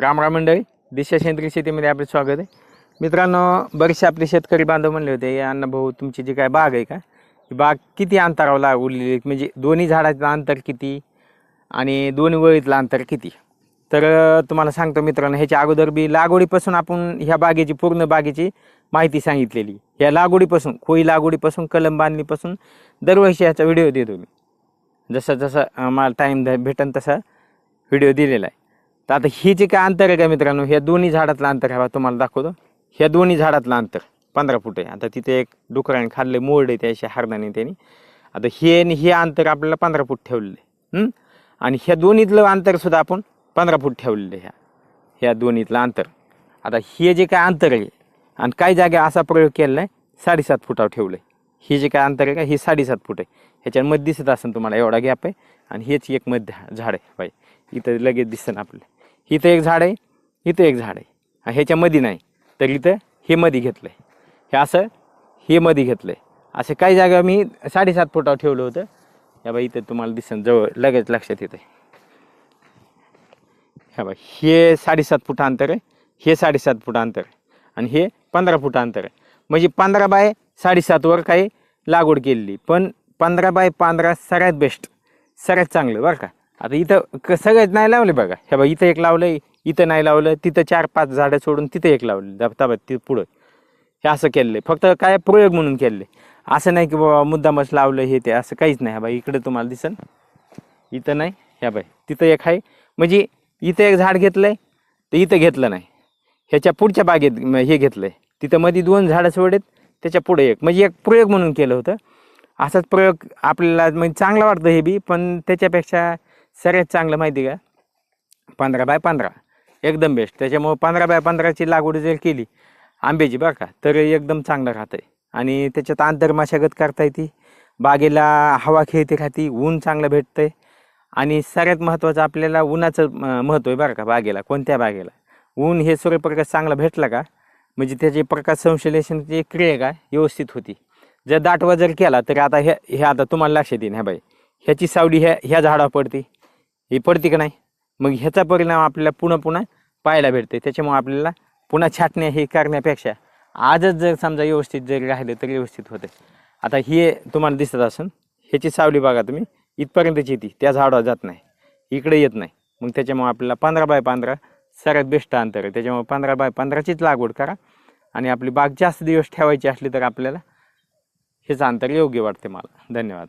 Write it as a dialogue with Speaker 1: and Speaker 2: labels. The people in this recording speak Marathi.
Speaker 1: रामराम मंडळी. दिशा सेंद्रिय शेतीमध्ये आपलं स्वागत आहे. मित्रांनो बरेचसे आपले शेतकरी बांधव म्हणले होते अण्णा भाऊ तुमची जी काय बाग आहे का? बाग किती अंतरावर लागवलेली म्हणजे दोन्ही झाडाचं अंतर किती? आणि दोन्ही वळीतलं अंतर किती? तर तुम्हाला सांगतो मित्रांनो ह्याच्या अगोदर बी लागवडीपासून आपण ह्या बागेची पूर्ण बागेची माहिती सांगितलेली. ह्या लागवडीपासून खोई लागवडीपासून कलम बांधणीपासून दरवर्षी ह्याचा व्हिडिओ देतो मी. जसं जसं मला टाईम भेटन तसा व्हिडिओ दिलेला आहे. तर आता ही जे काय अंतर आहे का मित्रांनो ह्या दोन्ही झाडातलं अंतर हवा तुम्हाला दाखवतो. ह्या दोन्ही झाडातलं अंतर पंधरा फूट आहे. आता तिथे एक डुकराने खाल्ले मोड आहे त्याशी हरणाने त्यांनी. आता हे आणि हे अंतर आपल्याला पंधरा फूट ठेवलेलं आहे. आणि ह्या दोन्हीतलं अंतरसुद्धा आपण पंधरा फूट ठेवलेलं आहे ह्या ह्या दोन्हीतलं अंतर. आता हे जे काय अंतर आहे आणि काही जागा असा प्रयोग केलेला आहे साडेसात फुटावर ठेवलं आहे हे जे काय अंतर आहे का हे साडेसात फूट आहे. ह्याच्यामध्ये दिसत असेल तुम्हाला एवढा गॅप आहे आणि हेच एक मध्य झाड आहे बाई. इथं लगेच दिसतं आपलं इथं एक झाड आहे इथं एक झाड आहे. ह्याच्यामध्ये नाही. तर इथं हे मध्ये घेतलं आहे हे असं हे मध्ये घेतलं आहे असं काही जागा मी साडेसात फुटावर ठेवलं होतं. या बाई इथं तुम्हाला दिसन जवळ लगेच लक्षात येतं ह्या बाई हे साडेसात फुट अंतर आहे. हे साडेसात फूट अंतर आहे. आणि हे पंधरा फूट अंतर आहे. म्हणजे पंधरा बाय साडेसातवर काही लागवड केलेली. पण पंधरा बाय पंधरा सगळ्यात बेस्ट सगळ्यात चांगलं बरं का? आता इथं क सगळ्यात नाही लावले बघा. हे बघा इथं एक लावलं इथं नाही लावलं तिथं चार पाच झाडं सोडून तिथं एक लावलं. दबताबत तिथं पुढं. हे असं केलेलं आहे फक्त काय प्रयोग म्हणून केलेलं आहे असं नाही की बाबा मुद्दामच लावलं हे ते असं काहीच नाही. बाई इकडे तुम्हाला दिसन. इथं नाही. ह्या बाई तिथं एक आहे. म्हणजे इथं एक झाड घेतलंय तर इथं घेतलं नाही. ह्याच्या पुढच्या बागेत म- हे घेतलंय. तिथं मध्ये दोन झाडं सोडेत त्याच्या पुढे एक. म्हणजे एक प्रयोग म्हणून केलं होतं. असाच प्रयोग आपल्याला म्हणजे चांगला वाटतं हे बी पण त्याच्यापेक्षा सगळ्यात चांगलं माहिती का? पंधरा बाय पंधरा. एकदम बेस्ट त्याच्यामुळं पंधरा बाय पंधराची लागवड जर केली आंब्याची बरं का तर एकदम चांगलं राहतं आहे आणि त्याच्यात आंतर मशागत करता येते बागेला हवा खेळते राहते ऊन चांगलं भेटतं आहे आणि सगळ्यात महत्त्वाचं आपल्याला उन्हाचं म- महत्त्व आहे बरं का बागेला कोणत्या बागेला? ऊन हे सूर्यप्रकाश चांगला भेटला का? म्हणजे त्याचे प्रकाश संश्लेषणाची क्रिया का? व्यवस्थित होती. जर दाटवा जर केला तर आता हे हे आता तुम्हाला लक्षात येईन ह्या बाई. ह्याची सावली ह्या ह्या झाडावर पडते. हे पडते का नाही? मग ह्याचा परिणाम आपल्याला पुन्हा पुन्हा पाहायला भेटते. त्याच्यामुळे आपल्याला पुन्हा छाटण्या हे करण्यापेक्षा आजच जर समजा व्यवस्थित जर राहिलं तर व्यवस्थित होते आता हे तुम्हाला दिसत असेल ह्याची सावली बघा तुम्ही. इथपर्यंतची येते त्या झाडावर जात नाही. इकडे येत नाही. मग त्याच्यामुळे आपल्याला पंधरा बाय पंधरा सगळ्यात बेस्ट अंतर आहे. त्याच्यामुळे पंधरा बाय पंधराचीच लागवड करा. आणि आपली बाग जास्त दिवस ठेवायची असली तर आपल्याला हेच अंतर योग्य वाटते मला. धन्यवाद.